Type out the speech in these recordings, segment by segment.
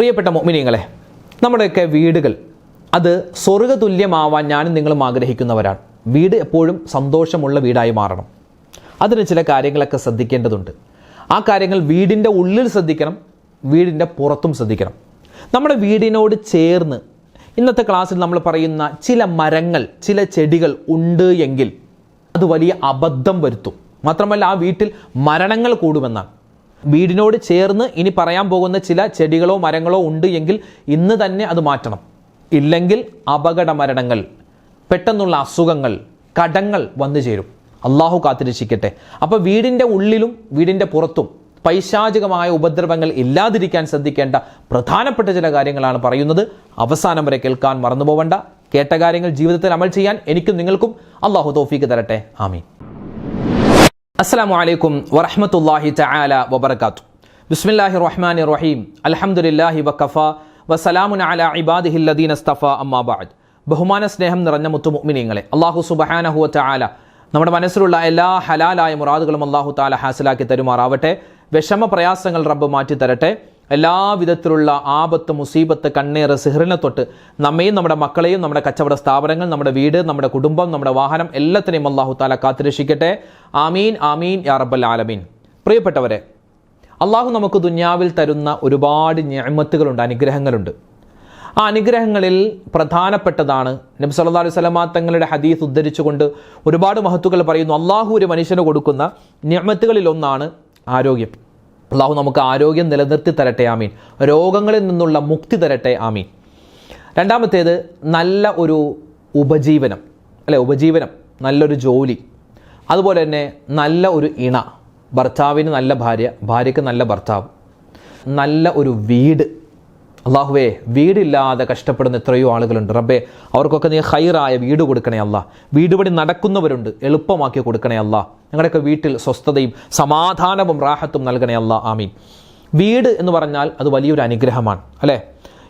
പ്രിയപ്പെട്ട മൊമിനിയങ്ങളെ നമ്മുടെയൊക്കെ വീടുകൾ അത് സ്വർഗതുല്യമാവാൻ ഞാനും നിങ്ങളും ആഗ്രഹിക്കുന്നവരാണ്. വീട് എപ്പോഴും സന്തോഷമുള്ള വീടായി മാറണം. അതിന് ചില കാര്യങ്ങളൊക്കെ ശ്രദ്ധിക്കേണ്ടതുണ്ട്. ആ കാര്യങ്ങൾ വീടിന്റെ ഉള്ളിൽ ശ്രദ്ധിക്കണം വീടിന്റെ പുറത്തും ശ്രദ്ധിക്കണം. നമ്മുടെ വീടിനോട് ചേർന്ന് ഇന്നത്തെ ക്ലാസ്സിൽ നമ്മൾ പറയുന്ന ചില മരങ്ങൾ ചില ചെടികൾ ഉണ്ട് എങ്കിൽ അത് വലിയ അബദ്ധം വരുത്തും. മാത്രമല്ല ആ വീട്ടിൽ മരണങ്ങൾ കൂടുമെന്നാണ്. വീടിനോട് ചേർന്ന് ഇനി പറയാൻ പോകുന്ന ചില ചെടികളോ മരങ്ങളോ ഉണ്ട് എങ്കിൽ ഇന്ന് തന്നെ അത് മാറ്റണം. ഇല്ലെങ്കിൽ അപകട മരണങ്ങൾ പെട്ടെന്നുള്ള അസുഖങ്ങൾ കടങ്ങൾ വന്നു ചേരും. അള്ളാഹു കാത്തിരക്ഷിക്കട്ടെ. അപ്പോൾ വീടിന്റെ ഉള്ളിലും വീടിന്റെ പുറത്തും പൈശാചികമായ ഉപദ്രവങ്ങൾ ഇല്ലാതിരിക്കാൻ ശ്രദ്ധിക്കേണ്ട പ്രധാനപ്പെട്ട ചില കാര്യങ്ങളാണ് പറയുന്നത്. അവസാനം വരെ കേൾക്കാൻ മറന്നു പോവണ്ട കേട്ട കാര്യങ്ങൾ ജീവിതത്തിൽ അമൽ ചെയ്യാൻ എനിക്കും നിങ്ങൾക്കും അള്ളാഹു തോഫീക്ക് തരട്ടെ. ആമീൻ. അസ്സലാമു വലൈക്കും വറഹ്മത്തുള്ളാഹി തആല വബർക്കാത്തു ബിസ്മില്ലാഹി റഹ്മാൻ റഹീം അലഹമുല്ലാഹി വകഫ. വസലാമുൻ അല ഇബാദിഹിൽ ലദീന ഇസ്തഫ അമ്മാ ബഅദ്. ബഹുമാന സ്നേഹം നിറഞ്ഞ മുത്തു മുഅ്മിനീങ്ങളെ അള്ളാഹു സുബ്ഹാനഹു ചായാല നമ്മുടെ മനസ്സിലുള്ള എല്ലാ ഹലാലായ മുറാദുകളും അള്ളാഹു താല ഹാസിലാക്കി തരുമാറാവട്ടെ. വിഷമ പ്രയാസങ്ങൾ റബ്ബ് മാറ്റി തരട്ടെ എല്ലാ വിധത്തിലുള്ള ആപത്ത് മുസീബത്ത് കണ്ണീർ സിഹറിനെ തൊട്ട് നമ്മയും നമ്മുടെ മക്കളെയും നമ്മുടെ കച്ചവട സ്ഥാപനങ്ങൾ നമ്മുടെ വീട് നമ്മുടെ കുടുംബം നമ്മുടെ വാഹനം എല്ലാത്തിനെയും അള്ളാഹു താല കാത്തിരക്ഷിക്കട്ടെ. ആമീൻ ആമീൻ യാ റബ്ബൽ ആലമീൻ. പ്രിയപ്പെട്ടവരെ അള്ളാഹു നമുക്ക് ദുന്യാവിൽ തരുന്ന ഒരുപാട് ഞാമത്തുകളുണ്ട് അനുഗ്രഹങ്ങളുണ്ട്. ആ അനുഗ്രഹങ്ങളിൽ പ്രധാനപ്പെട്ടതാണ് നബി സല്ലല്ലാഹു അലൈഹി വസല്ലമ തങ്ങളുടെ ഹദീസ് ഉദ്ധരിച്ചുകൊണ്ട് ഒരുപാട് മഹത്തുക്കൾ പറയുന്നു അള്ളാഹു ഒരു മനുഷ്യന് കൊടുക്കുന്ന ഞാമത്തുകളിൽ ഒന്നാണ് ആരോഗ്യം. അള്ളാഹു നമുക്ക് ആരോഗ്യം നിലനിർത്തി തരട്ടെ ആമീൻ. രോഗങ്ങളിൽ നിന്നുള്ള മുക്തി തരട്ടെ ആമീൻ. രണ്ടാമത്തേത് നല്ല ഒരു ഉപജീവനം അല്ലെ ഉപജീവനം നല്ലൊരു ജോലി. അതുപോലെ തന്നെ നല്ല ഒരു ഇണ ഭർത്താവിന് നല്ല ഭാര്യ ഭാര്യയ്ക്ക് നല്ല ഭർത്താവ് നല്ല ഒരു വീട്. അള്ളാഹുവേ വീടില്ലാതെ കഷ്ടപ്പെടുന്ന എത്രയോ ആളുകളുണ്ട്. റബ്ബേ അവർക്കൊക്കെ നീ ഹൈറായ വീട് കൊടുക്കണേ അല്ല. വീട് പണി നടക്കുന്നവരുണ്ട്. എളുപ്പമാക്കി കൊടുക്കണേ അല്ല. ഞങ്ങളുടെയൊക്കെ വീട്ടിൽ സ്വസ്ഥതയും സമാധാനവും റാഹത്തും നൽകണേ അല്ല. ആമീൻ. വീട് എന്ന് പറഞ്ഞാൽ അത് വലിയൊരു അനുഗ്രഹമാണ്. അല്ലേ?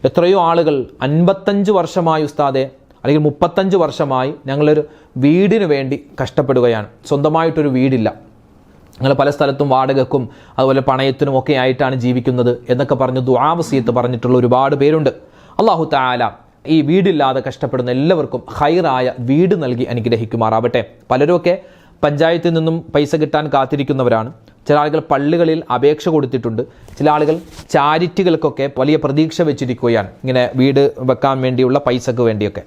എത്രയോ ആളുകൾ അൻപത്തഞ്ച് വർഷമായി ഉസ്താദെ അല്ലെങ്കിൽ മുപ്പത്തഞ്ച് വർഷമായി ഞങ്ങളൊരു വീടിന് വേണ്ടി കഷ്ടപ്പെടുകയാണ്. സ്വന്തമായിട്ടൊരു വീടില്ല. ഞങ്ങൾ പല സ്ഥലത്തും വാടകക്കും അതുപോലെ പണയത്തിനും ഒക്കെ ആയിട്ടാണ് ജീവിക്കുന്നത് എന്നൊക്കെ പറഞ്ഞ് ദുആവസീയത്ത് പറഞ്ഞിട്ടുള്ള ഒരുപാട് പേരുണ്ട്. അള്ളാഹു താല ഈ വീടില്ലാതെ കഷ്ടപ്പെടുന്ന എല്ലാവർക്കും ഹൈറായ വീട് നൽകി അനുഗ്രഹിക്കുമാറാവട്ടെ. പലരുമൊക്കെ പഞ്ചായത്തിൽ നിന്നും പൈസ കിട്ടാൻ കാത്തിരിക്കുന്നവരാണ്. ചില ആളുകൾ പള്ളികളിൽ അപേക്ഷ കൊടുത്തിട്ടുണ്ട്. ചില ആളുകൾ ചാരിറ്റികൾക്കൊക്കെ വലിയ പ്രതീക്ഷ വെച്ചിരിക്കുകയാണ് ഇങ്ങനെ വീട് വെക്കാൻ വേണ്ടിയുള്ള പൈസക്ക് വേണ്ടിയൊക്കെ.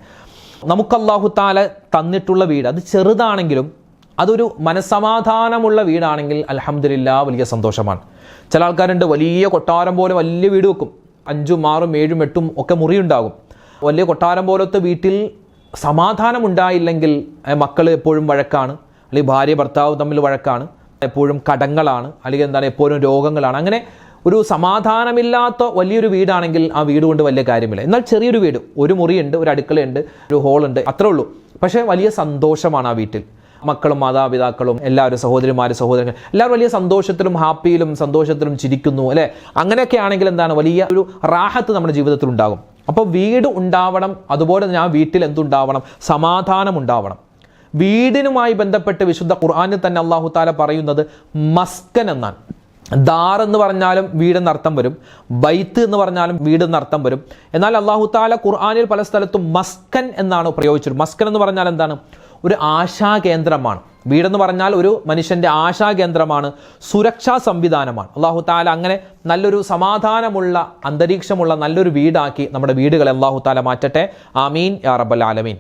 നമുക്ക് അള്ളാഹു താല തന്നിട്ടുള്ള വീട് അത് ചെറുതാണെങ്കിലും അതൊരു മനസ്സമാധാനമുള്ള വീടാണെങ്കിൽ അലഹമില്ല വലിയ സന്തോഷമാണ്. ചില ആൾക്കാരുണ്ട് വലിയ കൊട്ടാരം പോലെ വലിയ വീട് വെക്കും. അഞ്ചും ആറും ഏഴും എട്ടും ഒക്കെ മുറിയുണ്ടാകും. വലിയ കൊട്ടാരം പോലത്തെ വീട്ടിൽ സമാധാനമുണ്ടായില്ലെങ്കിൽ മക്കൾ എപ്പോഴും വഴക്കാണ്. അല്ലെങ്കിൽ ഭാര്യ ഭർത്താവ് തമ്മിൽ വഴക്കാണ്. എപ്പോഴും കടങ്ങളാണ്. അല്ലെങ്കിൽ എന്താണ് എപ്പോഴും രോഗങ്ങളാണ്. അങ്ങനെ ഒരു സമാധാനമില്ലാത്ത വലിയൊരു വീടാണെങ്കിൽ ആ വീട് കൊണ്ട് വലിയ കാര്യമില്ല. എന്നാൽ ചെറിയൊരു വീട് ഒരു മുറിയുണ്ട് ഒരു അടുക്കളയുണ്ട് ഒരു ഹോളുണ്ട് അത്രേ ഉള്ളൂ. പക്ഷേ വലിയ സന്തോഷമാണ് ആ വീട്ടിൽ. മക്കളും മാതാപിതാക്കളും എല്ലാവരും സഹോദരിമാരും സഹോദരങ്ങൾ എല്ലാവരും വലിയ സന്തോഷത്തിലും ഹാപ്പിയിലും സന്തോഷത്തിലും ചിരിക്കുന്നു അല്ലേ? അങ്ങനെയൊക്കെ ആണെങ്കിൽ എന്താണ് വലിയ ഒരു റാഹത്ത് നമ്മുടെ ജീവിതത്തിൽ ഉണ്ടാകും. അപ്പോൾ വീട് ഉണ്ടാവണം അതുപോലെ തന്നെ ആ വീട്ടിൽ എന്തുണ്ടാവണം? സമാധാനം ഉണ്ടാവണം. വീടിനുമായി ബന്ധപ്പെട്ട് വിശുദ്ധ ഖുർആാനിൽ തന്നെ അള്ളാഹു താല പറയുന്നത് മസ്കൻ എന്നാണ്. ദാർ എന്ന് പറഞ്ഞാലും വീടെന്നർത്ഥം വരും ബൈത്ത് എന്ന് പറഞ്ഞാലും വീടെന്നർത്ഥം വരും. എന്നാൽ അള്ളാഹു താല ഖുർആാനിൽ പല സ്ഥലത്തും മസ്കൻ എന്നാണ് പ്രയോഗിച്ചത് മസ്കൻ എന്ന് പറഞ്ഞാൽ എന്താണ്? ഒരു ആശാകേന്ദ്രമാണ് വീടെന്ന് പറഞ്ഞാൽ ഒരു മനുഷ്യന്റെ ആശാകേന്ദ്രമാണ് സുരക്ഷാ സംവിധാനമാണ്. അള്ളാഹു താല അങ്ങനെ നല്ലൊരു സമാധാനമുള്ള അന്തരീക്ഷമുള്ള നല്ലൊരു വീടാക്കി നമ്മുടെ വീടുകളെ അള്ളാഹു താല മാറ്റട്ടെ. ആമീൻ. യാ റബ്ബൽ ആലമീൻ.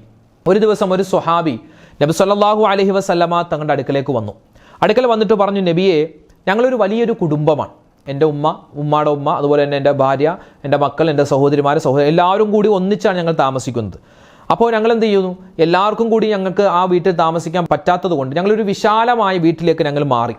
ഒരു ദിവസം ഒരു സുഹാബി നബി സല്ലാഹു അലഹി വസല്ലമ തങ്ങളുടെ അടുക്കലേക്ക് വന്നു. അടുക്കൽ വന്നിട്ട് പറഞ്ഞു നബിയെ ഞങ്ങളൊരു വലിയൊരു കുടുംബമാണ്. എന്റെ ഉമ്മ ഉമ്മയുടെ ഉമ്മ അതുപോലെ തന്നെ എന്റെ ഭാര്യ എന്റെ മക്കൾ എന്റെ സഹോദരിമാർ സഹോദരി എല്ലാവരും കൂടി ഒന്നിച്ചാണ് ഞങ്ങൾ താമസിക്കുന്നത്. അപ്പോൾ ഞങ്ങൾ എന്ത് ചെയ്യുന്നു എല്ലാവർക്കും കൂടി ഞങ്ങൾക്ക് ആ വീട്ടിൽ താമസിക്കാൻ പറ്റാത്തത് കൊണ്ട് ഞങ്ങളൊരു വിശാലമായ വീട്ടിലേക്ക് ഞങ്ങൾ മാറി.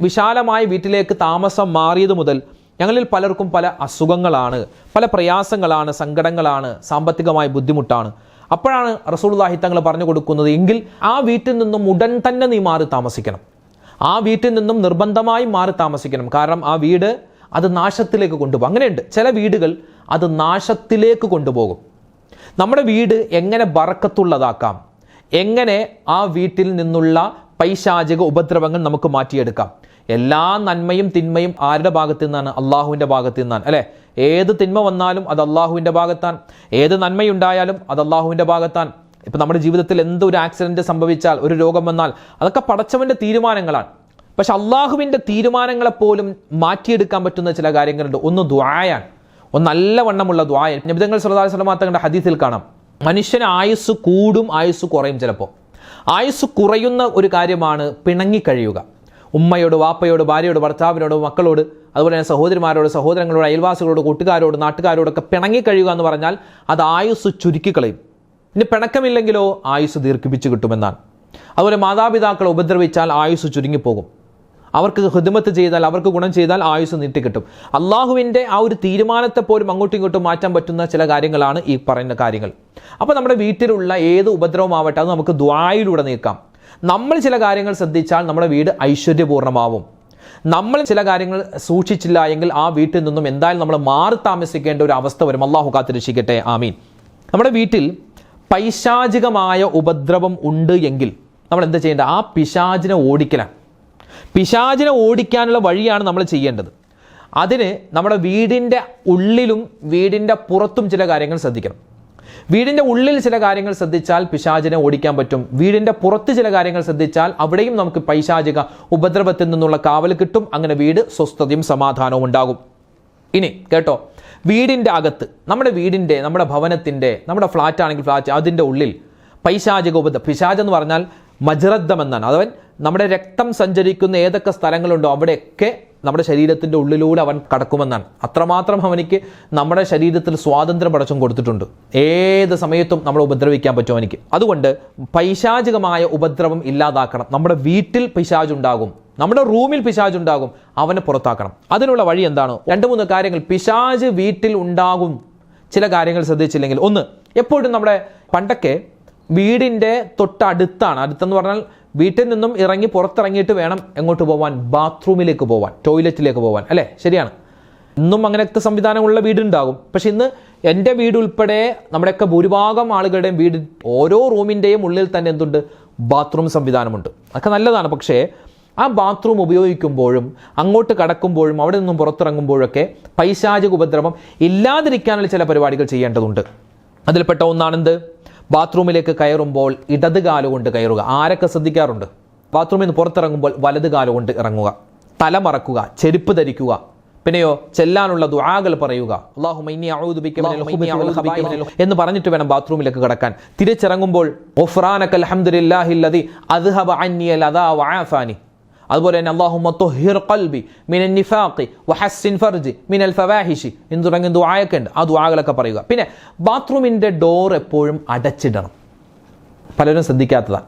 വിശാലമായ വീട്ടിലേക്ക് താമസം മാറിയത് മുതൽ ഞങ്ങളിൽ പലർക്കും പല അസുഖങ്ങളാണ് പല പ്രയാസങ്ങളാണ് സങ്കടങ്ങളാണ് സാമ്പത്തികമായ ബുദ്ധിമുട്ടാണ്. അപ്പോഴാണ് റസൂൾദാഹി തങ്ങൾ പറഞ്ഞു കൊടുക്കുന്നത് എങ്കിൽ ആ വീട്ടിൽ നിന്നും ഉടൻ തന്നെ നീ മാറി താമസിക്കണം. ആ വീട്ടിൽ നിന്നും നിർബന്ധമായി മാറി താമസിക്കണം. കാരണം ആ വീട് അത് നാശത്തിലേക്ക് കൊണ്ടുപോകും. അങ്ങനെയുണ്ട്. ചില വീടുകൾ അത് നാശത്തിലേക്ക് കൊണ്ടുപോകും. നമ്മുടെ വീട് എങ്ങനെ ബറക്കത്തുള്ളതാക്കാം എങ്ങനെ ആ വീട്ടിൽ നിന്നുള്ള പൈശാചിക ഉപദ്രവങ്ങൾ നമുക്ക് മാറ്റിയെടുക്കാം? എല്ലാ നന്മയും തിന്മയും ആരുടെ ഭാഗത്തു നിന്നാണ്? അള്ളാഹുവിന്റെ ഭാഗത്തു നിന്നാണ് അല്ലേ? ഏത് തിന്മ വന്നാലും അത് അള്ളാഹുവിന്റെ ഭാഗത്താണ്. ഏത് നന്മയുണ്ടായാലും അത് അള്ളാഹുവിന്റെ ഭാഗത്താണ്. ഇപ്പം നമ്മുടെ ജീവിതത്തിൽ എന്തൊരു ആക്സിഡന്റ് സംഭവിച്ചാൽ ഒരു രോഗം വന്നാൽ അതൊക്കെ പടച്ചവന്റെ തീരുമാനങ്ങളാണ്. പക്ഷെ അള്ളാഹുവിന്റെ തീരുമാനങ്ങളെപ്പോലും മാറ്റിയെടുക്കാൻ പറ്റുന്ന ചില കാര്യങ്ങളുണ്ട്. ഒന്ന് ദ്വായാണ് ഒന്ന് നല്ല വണ്ണമുള്ള ദ്വായ നബിതങ്ങൾ സല്ലല്ലാഹു അലൈഹി വസല്ലം തങ്ങളുടെ ഹദീസിൽ കാണാം. മനുഷ്യന് ആയുസ് കൂടും ആയുസ് കുറയും ചിലപ്പോൾ ആയുസ് കുറയുന്ന ഒരു കാര്യമാണ് പിണങ്ങിക്കഴിയുക ഉമ്മയോട് വാപ്പയോട് ഭാര്യയോട് ഭർത്താവിനോട് മക്കളോട് അതുപോലെ തന്നെ സഹോദരിമാരോട് സഹോദരങ്ങളോട് അയൽവാസികളോട് കൂട്ടുകാരോട് നാട്ടുകാരോടൊക്കെ പിണങ്ങിക്കഴിയുക എന്ന് പറഞ്ഞാൽ അത് ആയുസ് ചുരുക്കിക്കളയും ഇനി പിണക്കമില്ലെങ്കിലോ ആയുസ് ദീർഘിപ്പിച്ച് കിട്ടുമെന്നാണ്. അതുപോലെ മാതാപിതാക്കളെ ഉപദ്രവിച്ചാൽ ആയുസ് ചുരുങ്ങിപ്പോകും. അവർക്ക് ഹൃദമത്ത് ചെയ്താൽ അവർക്ക് ഗുണം ചെയ്താൽ ആയുസ് നീട്ടിക്കിട്ടും. അള്ളാഹുവിന്റെ ആ ഒരു തീരുമാനത്തെ പോലും അങ്ങോട്ടും ഇങ്ങോട്ടും മാറ്റാൻ പറ്റുന്ന ചില കാര്യങ്ങളാണ് ഈ പറയുന്ന കാര്യങ്ങൾ. അപ്പോൾ നമ്മുടെ വീട്ടിലുള്ള ഏത് ഉപദ്രവമാവട്ടെ അത് നമുക്ക് ദ്വായിലൂടെ നീക്കാം. നമ്മൾ ചില കാര്യങ്ങൾ ശ്രദ്ധിച്ചാൽ നമ്മുടെ വീട് ഐശ്വര്യപൂർണമാവും നമ്മൾ ചില കാര്യങ്ങൾ സൂക്ഷിച്ചില്ല എങ്കിൽ ആ വീട്ടിൽ നിന്നും എന്തായാലും നമ്മൾ മാറി താമസിക്കേണ്ട ഒരു അവസ്ഥ വരും. അള്ളാഹു കാത്തിരക്ഷിക്കട്ടെ. ആമീൻ. നമ്മുടെ വീട്ടിൽ പൈശാചികമായ ഉപദ്രവം ഉണ്ട് എങ്കിൽ നമ്മൾ എന്താ ചെയ്യേണ്ടത് ആ പിശാചിനെ ഓടിക്കലാണ്. പിശാചിനെ ഓടിക്കാനുള്ള വഴിയാണ് നമ്മൾ ചെയ്യേണ്ടത്. അതിന് നമ്മുടെ വീടിന്റെ ഉള്ളിലും വീടിന്റെ പുറത്തും ചില കാര്യങ്ങൾ ശ്രദ്ധിക്കണം. വീടിന്റെ ഉള്ളിൽ ചില കാര്യങ്ങൾ ശ്രദ്ധിച്ചാൽ പിശാചിനെ ഓടിക്കാൻ പറ്റും. വീടിന്റെ പുറത്ത് ചില കാര്യങ്ങൾ ശ്രദ്ധിച്ചാൽ അവിടെയും നമുക്ക് പൈശാചിക ഉപദ്രവത്തിൽ നിന്നുള്ള കാവൽ കിട്ടും. അങ്ങനെ വീട് സ്വസ്ഥതയും സമാധാനവും ഉണ്ടാകും. ഇനി കേട്ടോ വീടിന്റെ അകത്ത് നമ്മുടെ വീടിന്റെ നമ്മുടെ ഭവനത്തിന്റെ നമ്മുടെ ഫ്ലാറ്റ് ആണെങ്കിൽ ഫ്ലാറ്റ് അതിന്റെ ഉള്ളിൽ പൈശാചിക ഉപദ്ര പിശാജ് എന്ന് പറഞ്ഞാൽ മജ്രദ്ധം എന്നാണ്. അതവൻ നമ്മുടെ രക്തം സഞ്ചരിക്കുന്ന ഏതൊക്കെ സ്ഥലങ്ങളുണ്ടോ അവിടെയൊക്കെ നമ്മുടെ ശരീരത്തിന്റെ ഉള്ളിലൂടെ അവൻ കടക്കുമെന്നാണ്. അത്രമാത്രം അവനിക്ക് നമ്മുടെ ശരീരത്തിൽ സ്വാതന്ത്ര്യം പടച്ചും കൊടുത്തിട്ടുണ്ട്. ഏത് സമയത്തും നമ്മളെ ഉപദ്രവിക്കാൻ പറ്റും അവനിക്ക്. അതുകൊണ്ട് പൈശാചികമായ ഉപദ്രവം ഇല്ലാതാക്കണം. നമ്മുടെ വീട്ടിൽ പിശാജ് ഉണ്ടാകും. നമ്മുടെ റൂമിൽ പിശാജ് ഉണ്ടാകും. അവനെ പുറത്താക്കണം. അതിനുള്ള വഴി എന്താണ്? രണ്ട് മൂന്ന് കാര്യങ്ങൾ. പിശാജ് വീട്ടിൽ ഉണ്ടാകും. ചില കാര്യങ്ങൾ ശ്രദ്ധിച്ചില്ലെങ്കിൽ. ഒന്ന് എപ്പോഴും നമ്മുടെ പണ്ടൊക്കെ വീടിന്റെ തൊട്ടടുത്താണ്. അടുത്തെന്ന് പറഞ്ഞാൽ വീട്ടിൽ നിന്നും ഇറങ്ങി പുറത്തിറങ്ങിയിട്ട് വേണം എങ്ങോട്ട് പോവാൻ? ബാത്റൂമിലേക്ക് പോവാൻ ടോയ്ലറ്റിലേക്ക് പോവാൻ അല്ലേ? ശരിയാണ്. ഇന്നും അങ്ങനത്തെ സംവിധാനമുള്ള വീടുണ്ടാകും. പക്ഷെ ഇന്ന് എന്റെ വീട് ഉൾപ്പെടെ നമ്മുടെയൊക്കെ ഭൂരിഭാഗം ആളുകളുടെയും വീട് ഓരോ റൂമിന്റെയും ഉള്ളിൽ തന്നെ എന്തുണ്ട്? ബാത്റൂം സംവിധാനമുണ്ട്. അതൊക്കെ നല്ലതാണ്. പക്ഷേ ആ ബാത്റൂം ഉപയോഗിക്കുമ്പോഴും അങ്ങോട്ട് കടക്കുമ്പോഴും അവിടെ നിന്നും പുറത്തിറങ്ങുമ്പോഴൊക്കെ പൈശാചിക ഉപദ്രവം ഇല്ലാതിരിക്കാനുള്ള ചില പരിപാടികൾ ചെയ്യേണ്ടതുണ്ട്. അതിൽപ്പെട്ട ഒന്നാണെന്ത്? ബാത്റൂമിലേക്ക് കയറുമ്പോൾ ഇടത് കാലുകൊണ്ട് കയറുക. ആരൊക്കെ ശ്രദ്ധിക്കാറുണ്ട്? ബാത്റൂമിൽ നിന്ന് പുറത്തിറങ്ങുമ്പോൾ വലത് കാലുകൊണ്ട് ഇറങ്ങുക. തല മറക്കുക ചെരുപ്പ് ധരിക്കുക. പിന്നെയോ ചെല്ലാനുള്ള ദുആകൾ പറയുക. എന്ന് പറഞ്ഞിട്ട് വേണം ബാത്റൂമിലേക്ക് കടക്കാൻ. തിരിച്ചിറങ്ങുമ്പോൾ അതുപോലെ തന്നെ അള്ളാഹുമ്മ തൊഹിർ കൽബി മിനൻ നിഫാഖി വഹസ്സിൻ ഫർജി മിനൽ ഫവാഹിഷി എന്ന് തുടങ്ങിയ ദുആയൊക്കെ ഉണ്ട്. ആ ദുആകളൊക്കെ പറയുക. പിന്നെ ബാത്റൂമിന്റെ ഡോർ എപ്പോഴും അടച്ചിടണം. പലരും ശ്രദ്ധിക്കാത്തതാണ്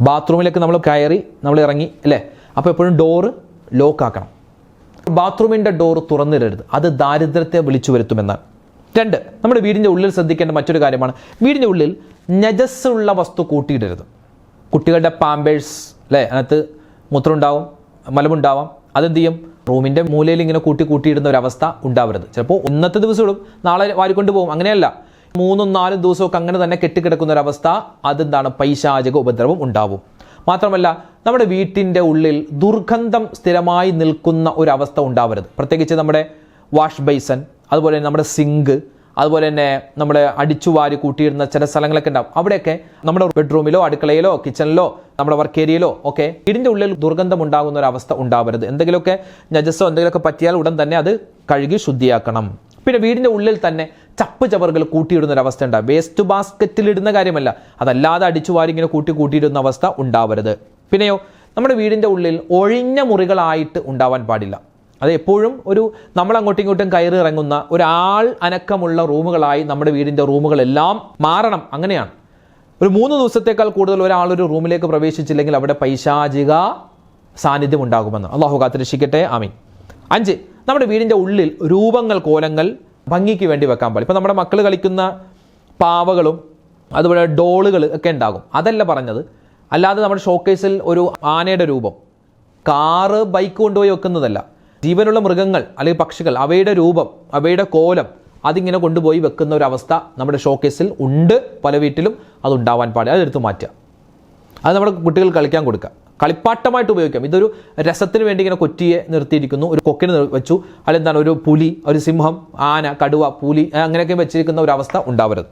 ബാത്റൂമിലേക്ക് നമ്മൾ കയറി നമ്മൾ ഇറങ്ങി അല്ലേ? അപ്പോൾ എപ്പോഴും ഡോർ ലോക്ക് ആക്കണം. ബാത്റൂമിന്റെ ഡോർ തുറന്നിടരുത്. അത് ദാരിദ്ര്യത്തെ വിളിച്ചു വരുത്തുമെന്നാണ്. രണ്ട് നമ്മുടെ വീടിന്റെ ഉള്ളിൽ ശ്രദ്ധിക്കേണ്ട മറ്റൊരു കാര്യമാണ്. വീടിന്റെ ഉള്ളിൽ നജസ്സുള്ള വസ്തു കൂട്ടിയിടരുത്. കുട്ടികളുടെ പാമ്പേഴ്സ് അല്ലേ? അതിനകത്ത് മൂത്രമുണ്ടാവും മലമുണ്ടാവാം. അതെന്ത് ചെയ്യും റൂമിന്റെ മൂലയിൽ ഇങ്ങനെ കൂട്ടി കൂട്ടിയിടുന്ന ഒരു അവസ്ഥ ഉണ്ടാവരുത്. ചിലപ്പോൾ ഒന്നത്തെ ദിവസങ്ങളും നാളെ വാരിക്കൊണ്ട് പോകും അങ്ങനെയല്ല. മൂന്നും നാലും ദിവസമൊക്കെ അങ്ങനെ തന്നെ കെട്ടിക്കിടക്കുന്ന ഒരു അവസ്ഥ അതെന്താണ്? പൈശാചിക ഉപദ്രവം ഉണ്ടാവും. മാത്രമല്ല നമ്മുടെ വീട്ടിന്റെ ഉള്ളിൽ ദുർഗന്ധം സ്ഥിരമായി നിൽക്കുന്ന ഒരവസ്ഥ ഉണ്ടാവരുത്. പ്രത്യേകിച്ച് നമ്മുടെ വാഷ് ബേസൻ അതുപോലെ നമ്മുടെ സിങ്ക് അതുപോലെ തന്നെ നമ്മുടെ അടിച്ചു വാരി കൂട്ടിയിരുന്ന ചില സ്ഥലങ്ങളൊക്കെ ഉണ്ടാവും. അവിടെയൊക്കെ നമ്മുടെ ബെഡ്റൂമിലോ അടുക്കളയിലോ കിച്ചണിലോ നമ്മുടെ വർക്ക് ഏരിയയിലോ ഒക്കെ വീടിന്റെ ഉള്ളിൽ ദുർഗന്ധം ഉണ്ടാകുന്ന ഒരു അവസ്ഥ ഉണ്ടാവരുത്. എന്തെങ്കിലുമൊക്കെ നജസ്സോ എന്തെങ്കിലുമൊക്കെ പറ്റിയാൽ ഉടൻ തന്നെ അത് കഴുകി ശുദ്ധിയാക്കണം. പിന്നെ വീടിന്റെ ഉള്ളിൽ തന്നെ ചപ്പ് ചവറുകൾ കൂട്ടിയിടുന്ന ഒരു അവസ്ഥ ഉണ്ടാവും. വേസ്റ്റ് ബാസ്ക്കറ്റിൽ ഇടുന്ന കാര്യമല്ല. അതല്ലാതെ അടിച്ചു വാരി ഇങ്ങനെ കൂട്ടി കൂട്ടിയിടുന്ന അവസ്ഥ ഉണ്ടാവരുത്. പിന്നെയോ നമ്മുടെ വീടിന്റെ ഉള്ളിൽ ഒഴിഞ്ഞ മുറികളായിട്ട് ഉണ്ടാവാൻ പാടില്ല. അത് എപ്പോഴും ഒരു നമ്മൾ അങ്ങോട്ടും ഇങ്ങോട്ടും കയറി ഇറങ്ങുന്ന ഒരാൾ അനക്കമുള്ള റൂമുകളായി നമ്മുടെ വീടിന്റെ റൂമുകളെല്ലാം മാറണം. അങ്ങനെയാണ്. ഒരു മൂന്ന് ദിവസത്തേക്കാൾ കൂടുതൽ ഒരാൾ ഒരു റൂമിലേക്ക് പ്രവേശിച്ചില്ലെങ്കിൽ അവിടെ പൈശാചിക സാന്നിധ്യം ഉണ്ടാകുമെന്ന്. അള്ളാഹു കാത്തിരക്ഷിക്കട്ടെ. ആമീൻ. അഞ്ച് നമ്മുടെ വീടിന്റെ ഉള്ളിൽ രൂപങ്ങൾ കോലങ്ങൾ ഭംഗിക്ക് വേണ്ടി വെക്കാൻ പാടില്ല. ഇപ്പം നമ്മുടെ മക്കൾ കളിക്കുന്ന പാവകളും അതുപോലെ ഡോളുകൾ ഒക്കെ ഉണ്ടാകും. അതല്ല പറഞ്ഞത്. അല്ലാതെ നമ്മുടെ ഷോക്കേസിൽ ഒരു ആനയുടെ രൂപം. കാറ് ബൈക്ക് കൊണ്ടുപോയി വെക്കുന്നതല്ല. ജീവനുള്ള മൃഗങ്ങൾ അല്ലെങ്കിൽ പക്ഷികൾ അവയുടെ രൂപം അവയുടെ കോലം അതിങ്ങനെ കൊണ്ടുപോയി വെക്കുന്ന ഒരു അവസ്ഥ നമ്മുടെ ഷോക്കേസിൽ ഉണ്ട്. പല വീട്ടിലും അതുണ്ടാവാൻ പാടില്ല. അതെടുത്ത് മാറ്റുക. അത് നമ്മുടെ കുട്ടികൾ കളിക്കാൻ കൊടുക്കുക. കളിപ്പാട്ടമായിട്ട് ഉപയോഗിക്കാം. ഇതൊരു രസത്തിന് വേണ്ടി ഇങ്ങനെ കൊറ്റിയെ നിർത്തിയിരിക്കുന്നു. ഒരു കൊക്കിന് വെച്ചു. വെച്ചു അല്ലെന്താണ് ഒരു പുലി ഒരു സിംഹം ആന കടുവ പുലി അങ്ങനെയൊക്കെ വെച്ചിരിക്കുന്ന ഒരു അവസ്ഥ ഉണ്ടാവരുത്.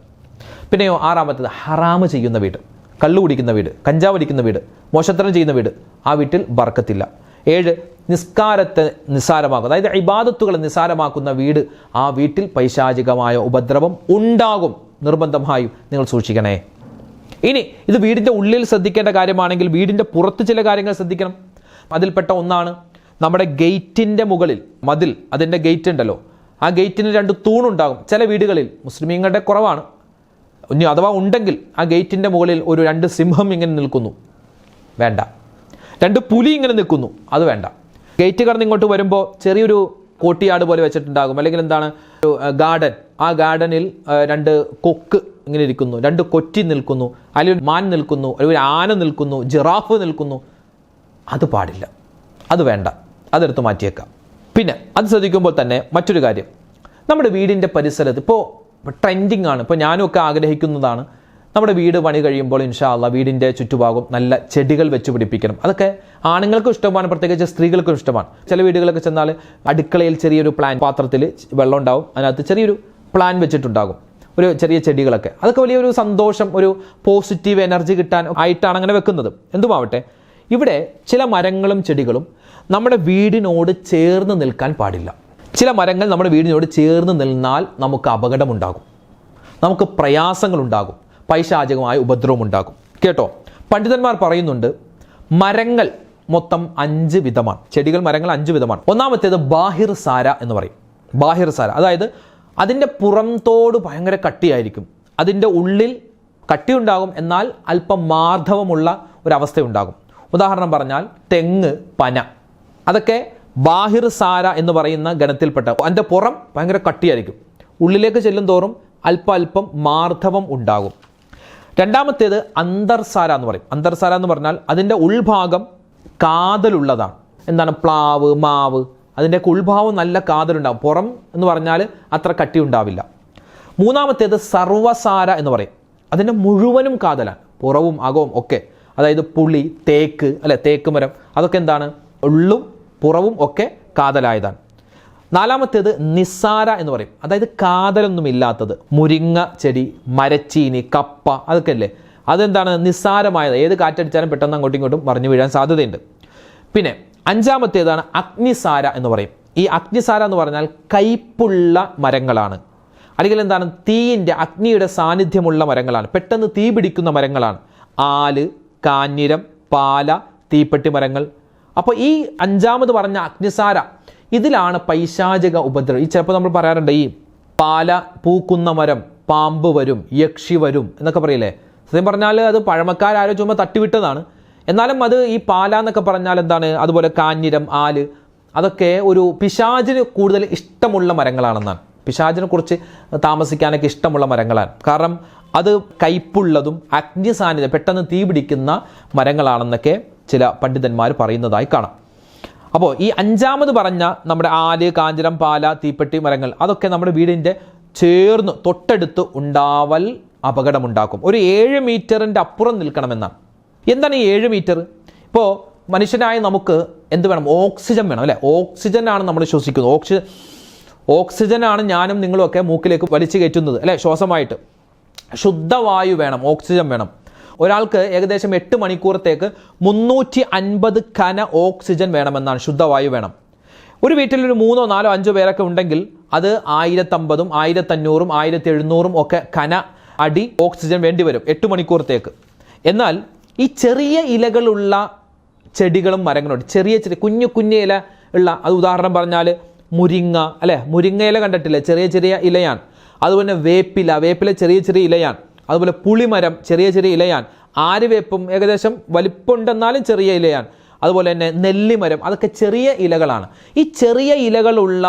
പിന്നെയോ ആറാമത്തത് ഹറാമ് ചെയ്യുന്ന വീട്. കള്ളു കുടിക്കുന്ന വീട് കഞ്ചാവ് അടിക്കുന്ന വീട് മോശത്തരം ചെയ്യുന്ന വീട്. ആ വീട്ടിൽ ബർക്കത്തില്ല. ഏഴ് നിസ്കാരത്തെ നിസ്സാരമാക്കും അതായത് ഇബാദത്തുകളെ നിസ്സാരമാക്കുന്ന വീട് ആ വീട്ടിൽ പൈശാചികമായ ഉപദ്രവം ഉണ്ടാകും. നിർബന്ധമായും നിങ്ങൾ സൂക്ഷിക്കണേ. ഇനി ഇത് വീടിന്റെ ഉള്ളിൽ ശ്രദ്ധിക്കേണ്ട കാര്യമാണെങ്കിൽ വീടിന്റെ പുറത്ത് ചില കാര്യങ്ങൾ ശ്രദ്ധിക്കണം. അതിൽപ്പെട്ട ഒന്നാണ് നമ്മുടെ ഗേറ്റിന്റെ മുകളിൽ മതിൽ അതിന്റെ ഗേറ്റ് ഉണ്ടല്ലോ. ആ ഗേറ്റിന് രണ്ട് തൂണുണ്ടാകും. ചില വീടുകളിൽ മുസ്ലിമീങ്ങളുടെ കുറവാണ്. ഇനി അഥവാ ഉണ്ടെങ്കിൽ ആ ഗേറ്റിന്റെ മുകളിൽ ഒരു രണ്ട് സിംഹം ഇങ്ങനെ നിൽക്കുന്നു. വേണ്ട. രണ്ട് പുലി ഇങ്ങനെ നിൽക്കുന്നു. അത് വേണ്ട. ഗേറ്റ് കടന്ന് ഇങ്ങോട്ട് വരുമ്പോൾ ചെറിയൊരു കോട്ടിയാട് പോലെ വെച്ചിട്ടുണ്ടാകും. അല്ലെങ്കിൽ എന്താണ്? ഒരു ഗാർഡൻ. ആ ഗാർഡനിൽ രണ്ട് കൊക്ക് ഇങ്ങനെ ഇരിക്കുന്നു. രണ്ട് കൊറ്റി നിൽക്കുന്നു. അല്ലെങ്കിൽ മാൻ നിൽക്കുന്നു. ഒരു ആന നിൽക്കുന്നു. ജിറാഫ് നിൽക്കുന്നു. അത് പാടില്ല. അത് വേണ്ട. അതെടുത്ത് മാറ്റിയേക്കാം. പിന്നെ അത് ശ്രദ്ധിക്കുമ്പോൾ തന്നെ മറ്റൊരു കാര്യം. നമ്മുടെ വീടിന്റെ പരിസരത്ത് ഇപ്പോൾ ട്രെൻഡിങ് ആണ്. ഇപ്പോൾ ഞാനും ഒക്കെ ആഗ്രഹിക്കുന്നതാണ് നമ്മുടെ വീട് പണി കഴിയുമ്പോൾ ഇൻഷാല്ല വീടിന്റെ ചുറ്റുഭാഗം നല്ല ചെടികൾ വെച്ച് പിടിപ്പിക്കണം. അതൊക്കെ ആണുങ്ങൾക്കും ഇഷ്ടമാണ് പ്രത്യേകിച്ച് സ്ത്രീകൾക്കും ഇഷ്ടമാണ്. ചില വീടുകളൊക്കെ ചെന്നാൽ അടുക്കളയിൽ ചെറിയൊരു പ്ലാൻ പാത്രത്തിൽ വെള്ളം ഉണ്ടാവും. അതിനകത്ത് ചെറിയൊരു പ്ലാൻ വെച്ചിട്ടുണ്ടാകും. ഒരു ചെറിയ ചെടികളൊക്കെ. അതൊക്കെ വലിയൊരു സന്തോഷം ഒരു പോസിറ്റീവ് എനർജി കിട്ടാൻ ആയിട്ടാണ് അങ്ങനെ വെക്കുന്നത്. എന്തുമാവട്ടെ ഇവിടെ ചില മരങ്ങളും ചെടികളും നമ്മുടെ വീടിനോട് ചേർന്ന് നിൽക്കാൻ പാടില്ല. ചില മരങ്ങൾ നമ്മുടെ വീടിനോട് ചേർന്ന് നിന്നാൽ നമുക്ക് അപകടമുണ്ടാകും. നമുക്ക് പ്രയാസങ്ങളുണ്ടാകും. പൈശാചികമായ ഉപദ്രവം ഉണ്ടാക്കും കേട്ടോ? പണ്ഡിതന്മാർ പറയുന്നുണ്ട് മരങ്ങൾ മൊത്തം അഞ്ച് വിധമാണ്. ചെടികൾ മരങ്ങൾ അഞ്ച് വിധമാണ്. ഒന്നാമത്തേത് ബാഹിർ സാര എന്ന് പറയും. ബാഹിർ സാര. അതായത് അതിന്റെ പുറംതോട് ഭയങ്കര കട്ടിയായിരിക്കും. അതിന്റെ ഉള്ളിൽ കട്ടിയുണ്ടാകും എന്നാൽ അല്പം മാർദ്ധവമുള്ള ഒരവസ്ഥയുണ്ടാകും. ഉദാഹരണം പറഞ്ഞാൽ തെങ്ങ് പന. അതൊക്കെ ബാഹിർ സാര എന്ന് പറയുന്ന ഗണത്തിൽപ്പെട്ട അതിന്റെ പുറം ഭയങ്കര കട്ടിയായിരിക്കും. ഉള്ളിലേക്ക് ചെല്ലും തോറും അല്പം അല്പം മാർദ്ധവം ഉണ്ടാകും. രണ്ടാമത്തേത് അന്തർസാര എന്ന് പറയും. അന്തർസാര എന്ന് പറഞ്ഞാൽ അതിന്റെ ഉൾഭാഗം കാതലുള്ളതാണ്. എന്താണ്? പ്ലാവ് മാവ് അതിന്റെയൊക്കെ ഉൾഭാവം നല്ല കാതലുണ്ടാകും പുറം എന്ന് പറഞ്ഞാൽ അത്ര കട്ടി ഉണ്ടാവില്ല. മൂന്നാമത്തേത് സർവസാര എന്ന് പറയും. അതിന്റെ മുഴുവനും കാതലാണ്. പുറവും അകവും ഒക്കെ. അതായത് പുളി തേക്ക് അല്ലെ തേക്ക് മരം അതൊക്കെ എന്താണ്? ഉള്ളും പുറവും ഒക്കെ കാതലായതാണ്. നാലാമത്തേത് നിസ്സാര എന്ന് പറയും. അതായത് കാതലൊന്നുമില്ലാത്തത്. മുരിങ്ങ ചെടി മരച്ചീനി കപ്പ അതൊക്കെ അല്ലേ? അതെന്താണ്? നിസ്സാരമായത് ഏത് കാറ്റടിച്ചാലും പെട്ടെന്ന് അങ്ങോട്ടും ഇങ്ങോട്ടും മറിഞ്ഞു വീഴാൻ സാധ്യതയുണ്ട്. പിന്നെ അഞ്ചാമത്തേതാണ് അഗ്നിസാര എന്ന് പറയും. ഈ അഗ്നിസാര എന്ന് പറഞ്ഞാൽ കയ്പുള്ള മരങ്ങളാണ്. അല്ലെങ്കിൽ എന്താണ്? തീയിന്റെ അഗ്നിയുടെ സാന്നിധ്യമുള്ള മരങ്ങളാണ്. പെട്ടെന്ന് തീ പിടിക്കുന്ന മരങ്ങളാണ്. ആൽ കാഞ്ഞിരം പാല തീപ്പെട്ടി മരങ്ങൾ. അപ്പോൾ ഈ അഞ്ചാമത് പറഞ്ഞ അഗ്നിസാര ഇതിലാണ് പൈശാചിക ഉപദ്രവം. ഈ ചിലപ്പോൾ നമ്മൾ പറയാറുണ്ട് ഈ പാല പൂക്കുന്ന മരം പാമ്പ് വരും യക്ഷി വരും എന്നൊക്കെ പറയില്ലേ? സത്യം പറഞ്ഞാൽ അത് പഴമക്കാരോ ചുമ്മാ തട്ടിവിട്ടതാണ്. എന്നാലും അത് ഈ പാല എന്നൊക്കെ പറഞ്ഞാൽ എന്താണ്? അതുപോലെ കാഞ്ഞിരം ആൽ അതൊക്കെ ഒരു പിശാചിന് കൂടുതൽ ഇഷ്ടമുള്ള മരങ്ങളാണെന്നാണ്. പിശാചിനെ കുറിച്ച് താമസിക്കാനൊക്കെ ഇഷ്ടമുള്ള മരങ്ങളാണ്. കാരണം അത് കയ്പുള്ളതും അഗ്നി സാന്നിധ്യം പെട്ടെന്ന് തീ പിടിക്കുന്ന മരങ്ങളാണെന്നൊക്കെ ചില പണ്ഡിതന്മാർ പറയുന്നതായി കാണാം. അപ്പോൾ ഈ അഞ്ചാമത് പറഞ്ഞ നമ്മുടെ ആൽ കാഞ്ചിരം പാല തീപ്പെട്ടി മരങ്ങൾ അതൊക്കെ നമ്മുടെ വീടിന്റെ ചേർന്ന് തൊട്ടടുത്ത് ഉണ്ടാവൽ അപകടമുണ്ടാക്കും. ഒരു ഏഴ് മീറ്ററിന്റെ അപ്പുറം നിൽക്കണമെന്നാണ്. എന്താണ് ഈ ഏഴ് മീറ്റർ? ഇപ്പോൾ മനുഷ്യനായ നമുക്ക് എന്ത് വേണം? ഓക്സിജൻ വേണം അല്ലേ? ഓക്സിജനാണ് നമ്മൾ ശ്വസിക്കുന്നത്. ഓക്സിജൻ ഓക്സിജനാണ് ഞാനും നിങ്ങളുമൊക്കെ മൂക്കിലേക്ക് വലിച്ചു കയറ്റുന്നത് അല്ലേ? ശ്വാസമായിട്ട്. ശുദ്ധവായു വേണം ഓക്സിജൻ വേണം. ഒരാൾക്ക് ഏകദേശം എട്ട് മണിക്കൂറത്തേക്ക് മുന്നൂറ്റി അൻപത് കന ഓക്സിജൻ വേണമെന്നാണ് ശുദ്ധവായു വേണം. ഒരു വീട്ടിൽ ഒരു മൂന്നോ നാലോ അഞ്ചോ പേരൊക്കെ ഉണ്ടെങ്കിൽ അത് ആയിരത്തമ്പതും ആയിരത്തഞ്ഞൂറും ആയിരത്തി എഴുന്നൂറും ഒക്കെ കന അടി ഓക്സിജൻ വേണ്ടിവരും എട്ട് മണിക്കൂറത്തേക്ക്. എന്നാൽ ഈ ചെറിയ ഇലകളുള്ള ചെടികളും മരങ്ങളുണ്ട്. ചെറിയ ചെറിയ കുഞ്ഞു കുഞ്ഞു ഇല ഉള്ള അത് ഉദാഹരണം പറഞ്ഞാൽ മുരിങ്ങ അല്ലേ? മുരിങ്ങയില കണ്ടിട്ടില്ലേ? ചെറിയ ചെറിയ ഇലയാണ്. അതുപോലെ വേപ്പില വേപ്പില ചെറിയ ചെറിയ ഇലയാണ്. അതുപോലെ പുളിമരം ചെറിയ ചെറിയ ഇലയാൻ ആര്യവേപ്പും ഏകദേശം വലിപ്പമുണ്ടെന്നാലും ചെറിയ ഇലയാൻ. അതുപോലെ തന്നെ നെല്ലിമരം അതൊക്കെ ചെറിയ ഇലകളാണ്. ഈ ചെറിയ ഇലകളുള്ള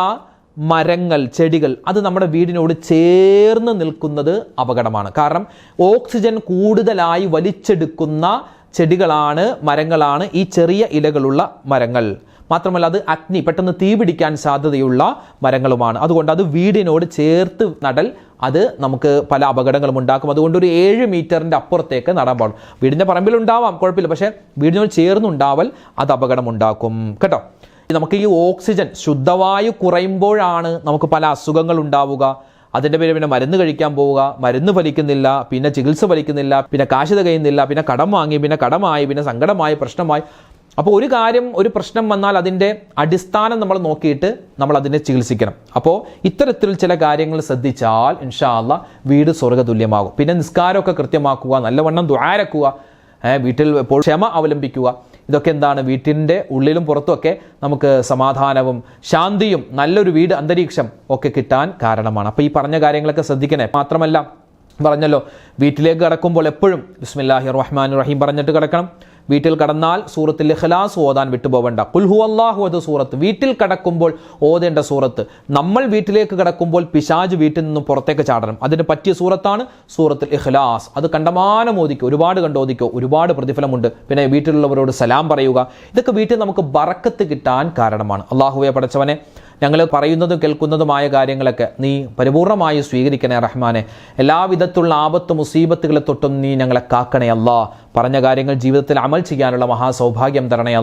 മരങ്ങൾ ചെടികൾ അത് നമ്മുടെ വീടിനോട് ചേർന്ന് നിൽക്കുന്നത് അപകടമാണ്. കാരണം ഓക്സിജൻ കൂടുതലായി വലിച്ചെടുക്കുന്ന ചെടികളാണ് മരങ്ങളാണ് ഈ ചെറിയ ഇലകളുള്ള മരങ്ങൾ. മാത്രമല്ല അത് അഗ്നി പെട്ടെന്ന് തീ പിടിക്കാൻ സാധ്യതയുള്ള മരങ്ങളുമാണ്. അതുകൊണ്ട് അത് വീടിനോട് ചേർത്ത് നടൽ അത് നമുക്ക് പല അപകടങ്ങളും ഉണ്ടാക്കും. അതുകൊണ്ട് ഒരു ഏഴ് മീറ്ററിന്റെ അപ്പുറത്തേക്ക് നടാൻ പാടും. വീടിന്റെ പറമ്പിലുണ്ടാവാം കുഴപ്പമില്ല. പക്ഷേ വീടിനോട് ചേർന്നുണ്ടാവൽ അത് അപകടം ഉണ്ടാക്കും. കേട്ടോ? നമുക്ക് ഈ ഓക്സിജൻ ശുദ്ധവായു കുറയുമ്പോഴാണ് നമുക്ക് പല അസുഖങ്ങൾ ഉണ്ടാവുക. അതിന്റെ പേര് പിന്നെ മരുന്ന് കഴിക്കാൻ പോവുക. മരുന്ന് ഫലിക്കുന്നില്ല പിന്നെ ചികിത്സ ഫലിക്കുന്നില്ല പിന്നെ കാശ് തികയുന്നില്ല പിന്നെ കടം വാങ്ങി പിന്നെ കടമായി പിന്നെ സങ്കടമായി പ്രശ്നമായി. അപ്പോൾ ഒരു കാര്യം ഒരു പ്രശ്നം വന്നാൽ അതിന്റെ അടിസ്ഥാനം നമ്മൾ നോക്കിയിട്ട് നമ്മൾ അതിനെ ചികിത്സിക്കണം. അപ്പോൾ ഇത്തരത്തിൽ ചില കാര്യങ്ങൾ ശ്രദ്ധിച്ചാൽ ഇൻഷാല്ല വീട് സ്വർഗതുല്യമാകും. പിന്നെ നിസ്കാരമൊക്കെ കൃത്യമാക്കുക നല്ലവണ്ണം ദ്വാരക്കുക വീട്ടിൽ എപ്പോൾ ക്ഷമ അവലംബിക്കുക. ഇതൊക്കെ എന്താണ്? വീട്ടിന്റെ ഉള്ളിലും പുറത്തുമൊക്കെ നമുക്ക് സമാധാനവും ശാന്തിയും നല്ലൊരു വീട് അന്തരീക്ഷം ഒക്കെ കിട്ടാൻ കാരണമാണ്. അപ്പോൾ ഈ പറഞ്ഞ കാര്യങ്ങളൊക്കെ ശ്രദ്ധിക്കണേ. മാത്രമല്ല പറഞ്ഞല്ലോ വീട്ടിലേക്ക് കിടക്കുമ്പോൾ എപ്പോഴും ബിസ്മില്ലാഹി റഹ്മാൻ റഹീം പറഞ്ഞിട്ട് കിടക്കണം. വീട്ടിൽ കടന്നാൽ സൂറത്തിൽ ഇഖ്ലാസ് ഓതാൻ വിട്ടുപോവേണ്ട. കുൽഹു അള്ളാഹു അത് സൂറത്ത്. വീട്ടിൽ കടക്കുമ്പോൾ ഓതേണ്ട സൂറത്ത്. നമ്മൾ വീട്ടിലേക്ക് കടക്കുമ്പോൾ പിശാജ് വീട്ടിൽ നിന്നും പുറത്തേക്ക് ചാടണം. അതിന് പറ്റിയ സൂറത്താണ് സൂറത്തിൽ ഇഖ്ലാസ്. അത് കണ്ടമാനം ഓദിക്കോ ഒരുപാട് കണ്ടോദിക്കോ ഒരുപാട് പ്രതിഫലമുണ്ട്. പിന്നെ വീട്ടിലുള്ളവരോട് സലാം പറയുക. ഇതൊക്കെ വീട്ടിൽ നമുക്ക് ബറക്കത്ത് കിട്ടാൻ കാരണമാണ്. അള്ളാഹുവെ പടച്ചവനെ ഞങ്ങൾ പറയുന്നതും കേൾക്കുന്നതുമായ കാര്യങ്ങളൊക്കെ നീ പരിപൂർണമായി സ്വീകരിക്കണേ റഹ്മാനെ. എല്ലാവിധത്തുള്ള ആപത്ത് മുസീബത്തുകളെ തൊട്ടും നീ ഞങ്ങളെ കാക്കണേ അല്ല. പറഞ്ഞ കാര്യങ്ങൾ ജീവിതത്തിൽ അമൽ ചെയ്യാനുള്ള മഹാസൗഭാഗ്യം തരണേ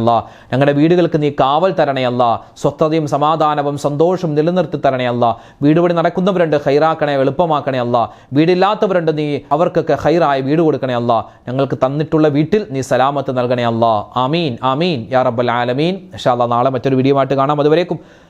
ഞങ്ങളുടെ വീടുകൾക്ക് നീ കാവൽ തരണേ അല്ലാ. സ്വസ്ഥതയും സമാധാനവും സന്തോഷവും നിലനിർത്തി തരണേ അല്ലാ. വീട് വഴി നടക്കുന്നവരുണ്ട് ഹൈറാക്കണേ എളുപ്പമാക്കണേ അല്ല. വീടില്ലാത്തവരുണ്ട് നീ അവർക്കൊക്കെ ഹൈറായി വീട് കൊടുക്കണേ അല്ല. ഞങ്ങൾക്ക് തന്നിട്ടുള്ള വീട്ടിൽ നീ സലാമത്ത് നൽകണേ അല്ല. ആമീൻ ആമീൻ. യാ റബ്ബൽ ആലമീൻ. അല്ലാ നാളെ മറ്റൊരു വീഡിയോ ആയിട്ട് കാണാം. അതുവരേക്കും